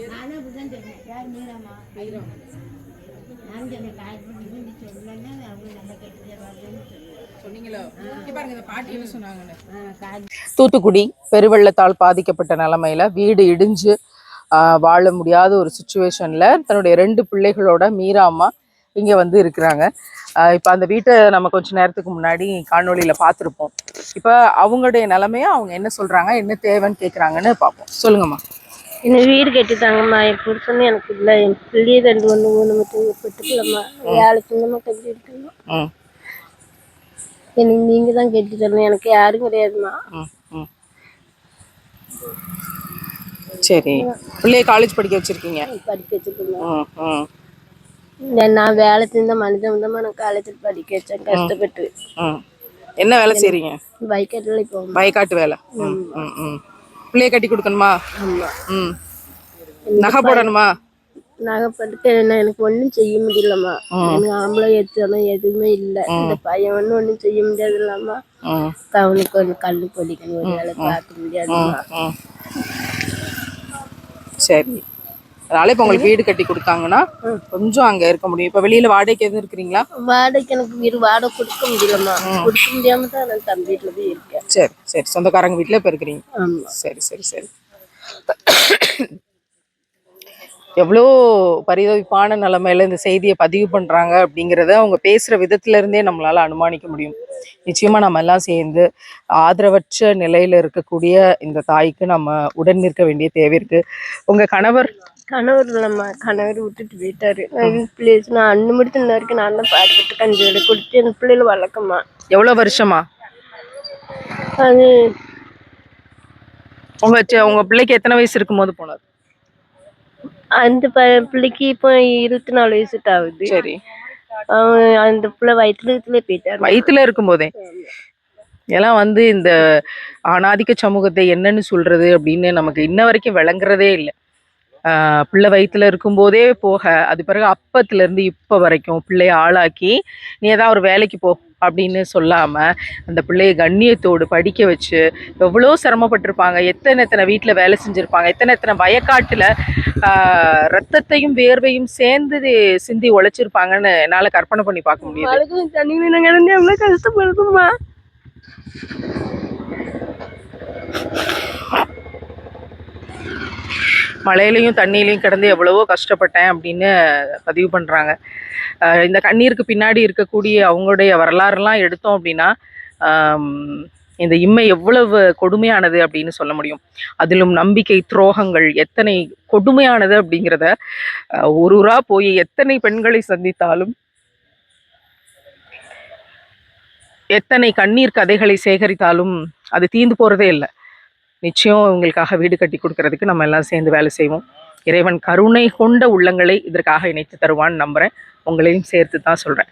அப்படிதான் சொன்னேன் யார் நான் சொன்னேன் அவங்க நல்லா கெட்டு தூத்துக்குடி பெருவெள்ளத்தால் பாதிக்கப்பட்ட நிலமையில வீடு இடிஞ்சு ஆஹ், வாழ முடியாத ஒரு சுச்சுவேஷன்ல தன்னுடைய ரெண்டு பிள்ளைகளோட மீரா அம்மா இங்க வந்து இருக்கிறாங்க. ஆஹ், இப்ப அந்த வீட்டை நம்ம கொஞ்ச நேரத்துக்கு முன்னாடி காணொளியில பார்த்திருப்போம். இப்ப அவங்களுடைய நிலைமைய அவங்க என்ன சொல்றாங்க என்ன தேவைன்னு கேக்குறாங்கன்னு பார்ப்போம். சொல்லுங்கம்மா. எனக்கு வீடு கட்டிட்டாங்கம்மா. என் புருஷனும் எனக்கு இல்லை. என் பிள்ளைய ரெண்டு ஒன்று ஒன்று மட்டும் பெற்றுக்கலம்மா. வேலை சின்னமாக கட்டி இருக்கணும் ம் எனக்கு நீங்கள் தான் கட்டி தரணும். எனக்கு யாரும் கிடையாதும்மா. ம் ம் சரி. பிள்ளைய காலேஜ் படிக்க வச்சிருக்கீங்க. படிக்க ம் நான் வேலை செஞ்ச மனிதன் தான் நான் காலேஜில் படிக்க வச்சேன். கஷ்டப்பட்டு. என்ன வேலை செய்றீங்க? பைக்கெட்டில் இப்போ வயக்காட்டு வேலை. ம் ம். பிள்ளைய கட்டி கொடுக்கணுமா? ம். நகை போடணுமா? நகைப்பட்டு நான் எனக்கு ஒன்றும் செய்ய முடியலம்மா. எனக்கு ஆம்பளை ஏற்றணும் எதுவுமே இல்லை. இந்த பையன் ஒன்றும் ஒன்றும் செய்ய முடியாது இல்லாமா ம். கவனுக்கு ஒன்று கல் பொடிக்கணும் ஒரு வேலை பார்க்க முடியாதும்மா. ம். சரி. அதனால இப்போ உங்களுக்கு வீடு கட்டி கொடுத்தாங்கன்னா கொஞ்சம் அங்க இருக்க முடியும். இப்போ வெளியில வாடகைக்கு எதுவும் இருக்கிறீங்களா? வாடகைக்கு எனக்கு வீடு வாடகை கொடுக்க முடியலம்மா. கொடுக்க முடியாம தான் நான் தம்பி வீட்டில் போய் இருக்கேன். சரி சரி. சொந்தக்காரங்க வீட்டில் இப்போ இருக்கிறீங்க. சரி சரி சரி. எவ்வளோ பரிதவிப்பான நிலைமையில இந்த செய்தியை பதிவு பண்றாங்க அப்படிங்கிறத அவங்க பேசுற விதத்துல இருந்தே நம்மளால அனுமானிக்க முடியும். நிச்சயமா நம்ம எல்லாம் சேர்ந்து ஆதரவற்ற நிலையில இருக்கக்கூடிய இந்த தாய்க்கு நம்ம உடன் நிற்க வேண்டிய தேவை இருக்கு. உங்க கணவர் கணவர் இல்லைம்மா கணவர் விட்டுட்டு போயிட்டாரு. நான் பிள்ளைஸ் நான் அண்ணு முடித்து இன்ன வரைக்கும் நான் தான் பாடுபட்டு கஞ்சி வேலை கொடுத்து என் பிள்ளைகளை வளர்க்கம்மா. எவ்வளவு வருஷமா? அது உங்க சி- உங்க பிள்ளைக்கு எத்தனை வயசு இருக்கும்போது போனது? அந்த ப பிள்ளைக்கு இப்போ இருபத்தி நாலு வயசுட்டு ஆகுது சரி. அவன் அந்த பிள்ளை வயிற்றுல வயிற்றுல போயிட்டாரு. வயித்துல இருக்கும்போதே? எல்லாம் வந்து இந்த ஆணாதிக்க சமூகத்தை என்னன்னு சொல்றது அப்படின்னு நமக்கு இன்ன வரைக்கும் விளங்குறதே இல்லை. பிள்ளை வயித்துல இருக்கும்போதே போக அது பிறகு அப்பத்துலேருந்து இப்போ வரைக்கும் பிள்ளைய ஆளாக்கி நீ ஏதாவது ஒரு வேலைக்கு போ அப்படின்னு சொல்லாம அந்த பிள்ளைய கண்ணியத்தோடு படிக்க வச்சு எவ்வளோ சிரமப்பட்டிருப்பாங்க. எத்தனை எத்தனை வீட்டில் வேலை செஞ்சுருப்பாங்க. எத்தனை எத்தனை வயக்காட்டில் ஆஹ் ரத்தத்தையும் வேர்வையும் சேர்ந்து சிந்தி உழைச்சிருப்பாங்கன்னு என்னால் கற்பனை பண்ணி பார்க்க முடியுது. மழைக்கு தண்ணி மீன் கிடந்து எவ்வளோ கஷ்டப்படுதும்மா மழையிலையும் தண்ணியிலையும் கிடந்து எவ்வளவோ கஷ்டப்பட்டேன் அப்படின்னு பதிவு பண்ணுறாங்க இந்த கண்ணீருக்கு பின்னாடி இருக்கக்கூடிய அவங்களுடைய வரலாறுலாம் எடுத்தோம் அப்படின்னா இந்த இம்மை எவ்வளவு கொடுமையானது அப்படின்னு சொல்ல முடியும். அதிலும் நம்பிக்கை துரோகங்கள் எத்தனை கொடுமையானது அப்படிங்கிறத ஒரு ஊரா போய் எத்தனை பெண்களை சந்தித்தாலும் எத்தனை கண்ணீர் கதைகளை சேகரித்தாலும் அது தீந்து போகிறதே இல்லை. நிச்சயம் இவங்களுக்காக வீடு கட்டி கொடுக்கறதுக்கு நம்ம எல்லாம் சேர்ந்து வேலை செய்வோம். இறைவன் கருணை கொண்ட உள்ளங்களை இதற்காக இணைத்து தருவான்னு நம்புறேன். உங்களையும் சேர்த்து தான் சொல்றேன்.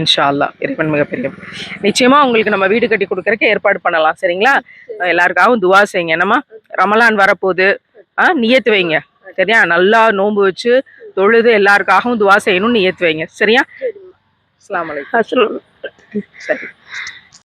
இன்ஷா அல்லாஹ் இறைவன் மிகப்பெரிய நிச்சயமா உங்களுக்கு நம்ம வீடு கட்டி கொடுக்கறதுக்கு ஏற்பாடு பண்ணலாம். சரிங்களா? எல்லாருக்காகவும் துவா செய்யுங்க. என்னம்மா? ரமலான் வரப்போகுது. ஆ நியத்து வைங்க. சரியா? நல்லா நோன்பு வச்சு தொழுது எல்லாருக்காகவும் துவா செய்யணும்னு நியத்து வைங்க. சரியா? அஸ்ஸலாமு அலைக்கும். அசல் சரி.